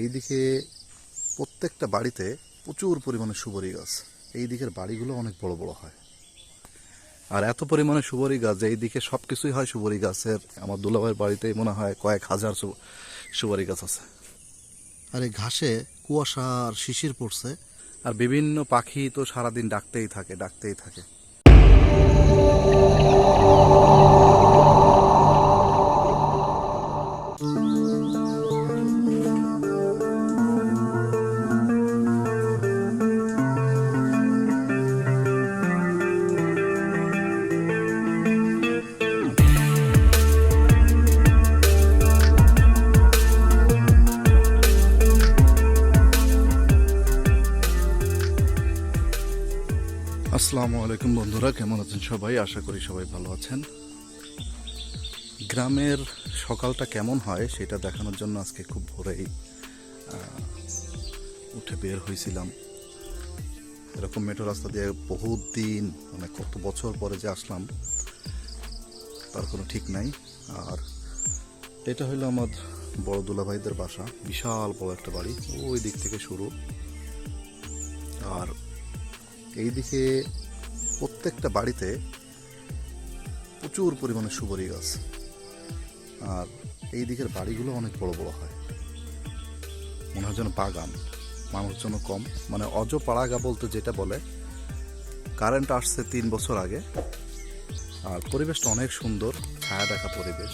এইদিকে প্রত্যেকটা বাড়িতে প্রচুর পরিমাণে সুবরি গাছ। এই দিকের বাড়িগুলো অনেক বড় বড় হয়। আর এত পরিমাণে সুবরি গাছ যে এইদিকে সব কিছুই হয় সুবরি গাছের। আমার দুলাভাইয়ের বাড়িতেই মনে হয় কয়েক হাজার সুবরি গাছ আছে। আর এই ঘাসে কুয়াশা আর শিশির পড়ছে। আর বিভিন্ন পাখি তো সারাদিন ডাকতেই থাকে ডাকতেই থাকে। আসসালামু আলাইকুম বন্ধুরা, কেমন আছেন সবাই? আশা করি সবাই ভালো আছেন। গ্রামের সকালটা কেমন হয় সেটা দেখানোর জন্য আজকে খুব ভোরেই উঠে বের হয়েছিলাম। এরকম মেট্রো রাস্তা দিয়ে বহুত দিন মানে কত বছর পরে যে আসলাম, তার কোনো ঠিক নাই। আর এটা হলো আমার বড় দুলাভাইদের বাসা, বিশাল বড় একটা বাড়ি, ওই দিক থেকে শুরু। আর এইদিকে প্রত্যেকটা বাড়িতে প্রচুর পরিমাণে সুবরি গাছ। আর এই দিকের বাড়িগুলো অনেক বড় বড় হয়। মনে হয় যেন বাগান মানুষজন কম। মানে অজ পাড়াগা বলতে যেটা বলে, কারেন্ট আসছে তিন বছর আগে। আর পরিবেশটা অনেক সুন্দর, ছায়া দেখা পরিবেশ,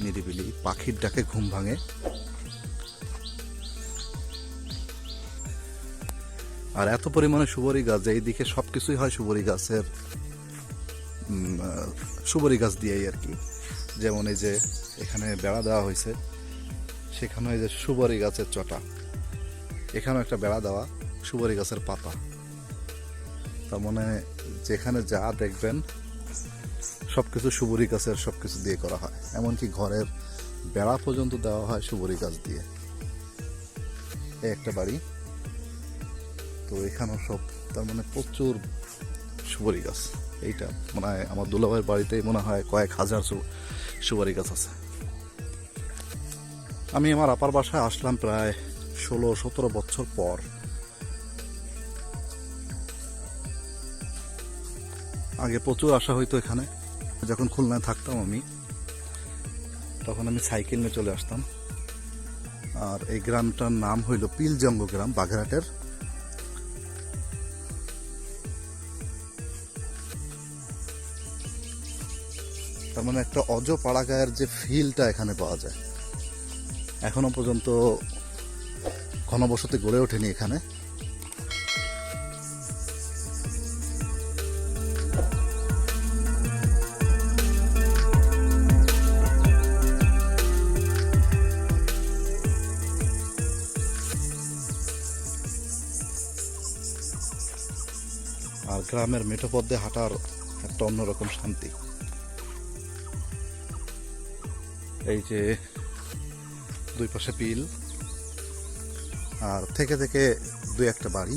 নিরিবিলি, পাখির ডাকে ঘুম ভাঙে। আর এত পরিমাণে সুবরি গাছ যে এইদিকে সব কিছুই হয় সুবরি গাছের সুবরি গাছ দিয়েই আর কি। যেমন এই যে এখানে বেড়া দেওয়া হয়েছে, সেখানে এই যে সুবরি গাছের চটা, এখানেও একটা বেড়া দেওয়া সুবরি গাছের পাতা। তার মানে যেখানে যা দেখবেন সব কিছু সুবরি গাছের সব কিছু দিয়ে করা হয়। এমনকি ঘরের বেড়া পর্যন্ত দেওয়া হয় সুবরি গাছ দিয়ে। এই একটা বাড়ি। তো এখানেও সব, তার মানে প্রচুর সুপারি গাছ। এইটা মনে হয় আমার দুলাভাইয়ের বাড়িতেই মনে হয় কয়েক হাজার সুপারি গাছ আছে। আমি আমার আপার বাসায় আসলাম প্রায় ষোলো, সতেরো বছর পর। আগে প্রচুর আসা হইতো এখানে। যখন খুলনায় থাকতাম আমি, তখন আমি সাইকেল নিয়ে চলে আসতাম। আর এই গ্রামটার নাম হইল পিলজঙ্গ গ্রাম, বাগেরহাটের তার মানে একটা অজ পাড়াগায়ের যে ফিলটা এখানে পাওয়া যায়। এখনও পর্যন্ত ঘনবসতি গড়ে ওঠেনি এখানে। আর গ্রামের মেঠো হাঁটার একটা অন্যরকম শান্তি। এই যে দুই পাশে বিল, আর থেকে থেকে দুই একটা বাড়ি,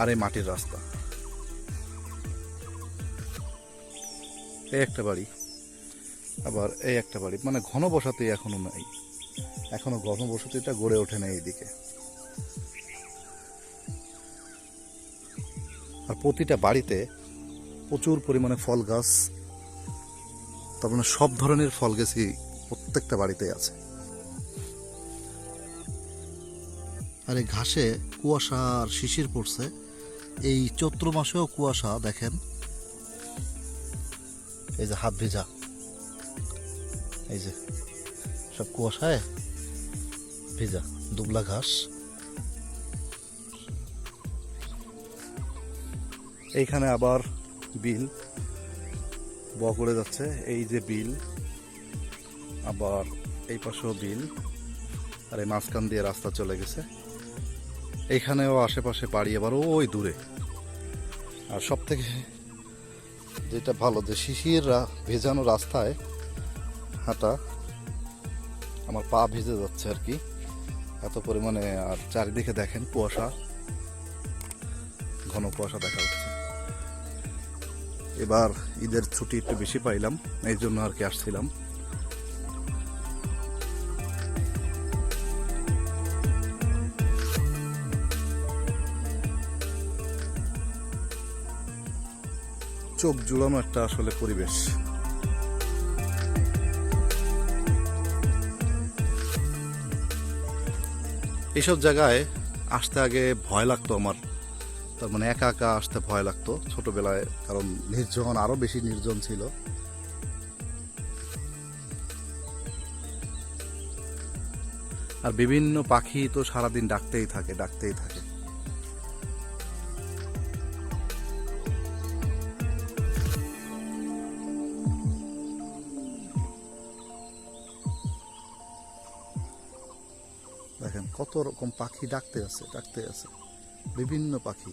আর এই মাটির রাস্তা। এই একটা বাড়ি, আবার এই একটা বাড়ি মানে ঘন বসতি এখনও নাই। এখনও ঘন বসতিটা গড়ে ওঠে না এইদিকে। আর প্রতিটা বাড়িতে প্রচুর পরিমাণে ফল গাছ তার মানে সব ধরনের ফল গেছি প্রত্যেকটা বাড়িতে আছে। আর এই ঘাসে কুয়াশা আর শিশির পড়ছে। এই চৈত্র মাসেও কুয়াশা, দেখেন। এই যে হাত ভেজা। এই যে সব কুয়াশায় ভেজা, দুবলা ঘাস। এইখানে আবার বিল। বকড়ে যাচ্ছে। এই যে বিল, আবার এই পাশেও বিল, আর এই মাঝখান দিয়ে রাস্তা চলে গেছে। এইখানেও আশেপাশে বাড়ি, আবার ওই দূরে। আর সব থেকে যেটা ভালো, যে শিশির ভেজানো রাস্তায় হাঁটা, আমার পা ভিজে যাচ্ছে আর কি। এত পরিমাণে, আর চারিদিকে দেখেন কুয়াশা, ঘন কুয়াশা দেখা যাচ্ছে। এবার ঈদের ছুটি একটু বেশি পাইলাম, এই জন্য আর কি আসছিলাম। চোখ জুড়ানো একটা আসলে পরিবেশ। এসব জায়গায় আসতে আগে ভয় লাগতো আমার। তার মানে একা একা আসতে ভয় লাগতো ছোটবেলায়, কারণ নির্জন, আরও বেশি নির্জন ছিল। আর বিভিন্ন পাখি তো সারাদিন ডাকতেই থাকে ডাকতেই থাকে। দেখেন কত রকম পাখি ডাকতে আছে ডাকতে আছে। বিভিন্ন পাখি।